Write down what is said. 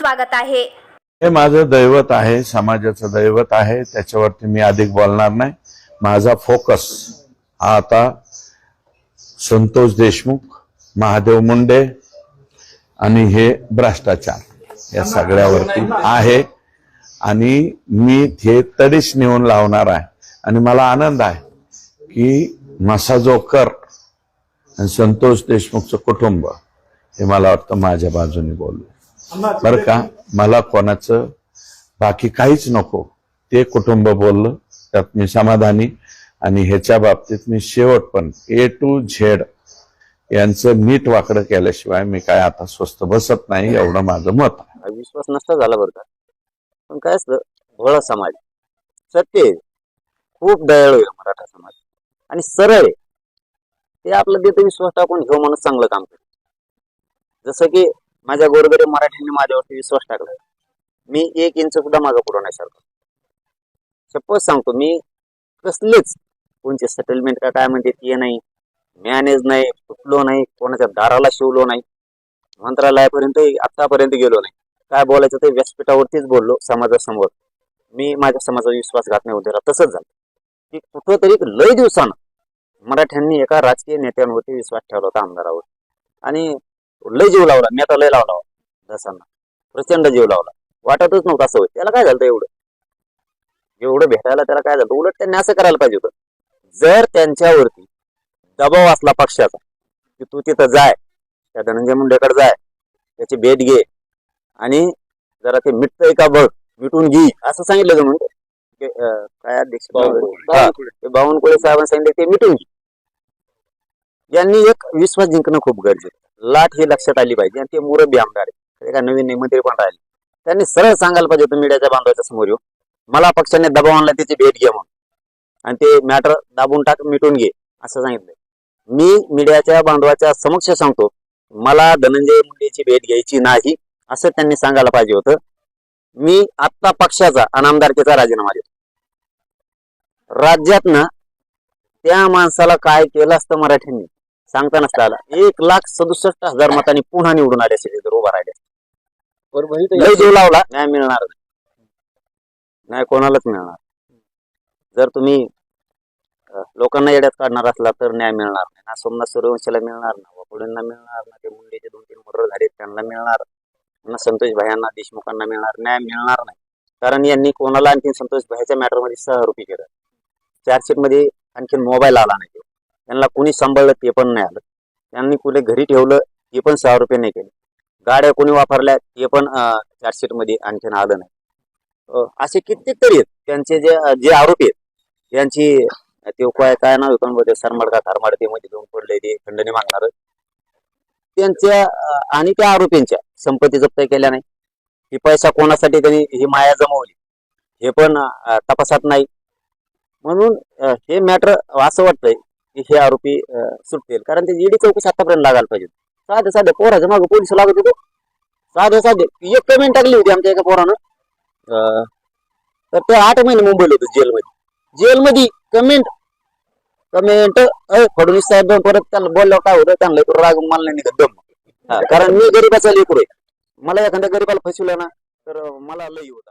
स्वागत आहे. हे माझं दैवत आहे समाजाचं दैवत आहे त्याच्यावरती मी अधिक बोलणार नाही. माझा फोकस हा आता संतोष देशमुख महादेव मुंडे आणि हे भ्रष्टाचार या सगळ्यावरती आहे. आणि मी ते तडीच नेऊन लावणार आहे. आणि मला आनंद आहे की मसा जोकर आणि संतोष देशमुखचं कुटुंब हे मला वाटतं माझ्या बाजूने बोललं बरं का? मला कोणाचं बाकी काहीच नको. ते कुटुंब बोललं त्यात मी समाधानी आणि ह्याच्या बाबतीत मी शेवट पण ए टू झेड यांचं नीट वाकडं केल्याशिवाय मी काय आता स्वस्त बसत नाही एवढं माझं मत आहे. विश्वास नसता झाला बरं का? पण काय असतं भोळा समाज. सत्य आहे. खूप दयाळू आहे मराठा समाज. आणि सरळ आहे. ते आपलं देतं विश्वास टाकून घेऊ माणूस चांगलं काम करतो जसं की माझ्या गोरगरीब मराठ्यांनी माझ्यावरती विश्वास टाकला. मी एक इंच सुद्धा माझा पुढं नाही सरकार सपोज सांगतो मी कसलेच कोणचे सेटलमेंट का काय म्हणते ते नाही. मॅनेज नाही फुटलो नाही कोणाच्या दाराला शिवलो नाही. मंत्रालयापर्यंत आतापर्यंत गेलो नाही. काय बोलायचं ते व्यासपीठावरतीच बोललो समाजासमोर. मी माझ्या समाजावर विश्वासघात नाही उद्या तसंच झालं. की कुठंतरी लय दिवसानं मराठ्यांनी एका राजकीय नेत्यांवरती विश्वास ठेवला होता आमदारावर. आणि लय जीव लावला मी आता लय लावला दसांना प्रचंड जीव लावला. वाटतच नव्हतं असं त्याला काय झालं एवढं? एवढं भेटायला त्याला काय झालं उलट त्यांनी असं करायला पाहिजे होतं. जर त्यांच्यावरती दबाव असला पक्षाचा की तू तिथं जाय त्या धनंजय मुंडेकडे जाय त्याची भेट घे आणि जरा ते मिटतंय का बघ मिटून घे. असं सांगितलं ते, अं, काय अध्यक्ष हा, बावनकुळे साहेबांनी सांगितलं ते मिटून घे. यांनी एक विश्वास जिंकणं खूप गरजेचं लाट ही लक्षात आली पाहिजे आणि ते मुरबी आमदार आहे नवीन निमंत्री पण राहिले. त्यांनी सरळ सांगायला पाहिजे होतं मीडियाच्या बांधवाच्या समोर येऊ मला पक्षाने दबाव आणला त्याची भेट घे म्हणून. आणि ते मॅटर दाबून टाक मिटून घे असं सांगितलं मी मीडियाच्या बांधवाच्या समक्ष सांगतो मला धनंजय मुंडेची भेट घ्यायची नाही असं त्यांनी सांगायला पाहिजे होतं. मी आत्ता पक्षाचा आणि आमदारकीचा राजीनामा देतो. राज्यातनं त्या माणसाला काय केलं असतं मराठ्यांनी? सांगता नसता आला. एक लाख सदुसष्ट हजार मतांनी पुन्हा निवडून आले असेल जर उभा राहिले. लय जीव लावला न्याय मिळणार नाही. कोणालाच मिळणार जर तुम्ही लोकांना येड्यात काढणार असला तर न्याय मिळणार नाही. ना सोमनाथ सूर्यवंशीला मिळणार ना वकुळींना मिळणार ना ते मुंडेचे दोन तीन मर्डर झाले त्यांना मिळणार ना संतोष भायांना देशमुखांना मिळणार न्याय मिळणार नाही. कारण यांनी कोणाला आणखी संतोष भाईच्या मॅटरमध्ये सहरूपी केलं. चार्जशीटमध्ये आणखीन मोबाईल आला नाही. त्यांना कुणी सांभाळलं ते पण नाही आलं. त्यांनी कुठे घरी ठेवलं ते पण सहा रुपये नाही केले. गाड्या कोणी वापरल्या ते पण चार्जशीटमध्ये आणखीन आलं नाही. असे कित्येक तरी आहेत. त्यांचे जे जे आरोपी आहेत यांची ते काय काय नाव होतं मध्ये सरमाड का थारमाड ते मध्ये घेऊन पडले ते खंडणी मागणार. त्यांच्या आणि त्या आरोपींच्या संपत्ती जप्त केल्या नाही. ही पैसा कोणासाठी त्यांनी ही माया जमवली? हे पण तपासात नाही. म्हणून हे मॅटर असं वाटतंय की हे आरोपी सुटतील. कारण ते ईडी चौकशी आतापर्यंत लागायला पाहिजे साधे साधे पोराच्या मागे पोलीस लागत होते. साधे साधे. एक कमेंट टाकली होती आमच्या एका पोरानं. तर ते आठ महिने मुंबईला होते जेलमध्ये. जेलमध्ये कमेंट कमेंट अय फडणवीस साहेब परत त्यांना बोलल्यावर काय होतं? त्यांना लेकरू राग मला नाही निघत दम. कारण मी गरीबाचा लेकरू आहे. मला एखाद्या गरीबाला फसवलं ना तर मला लई होता.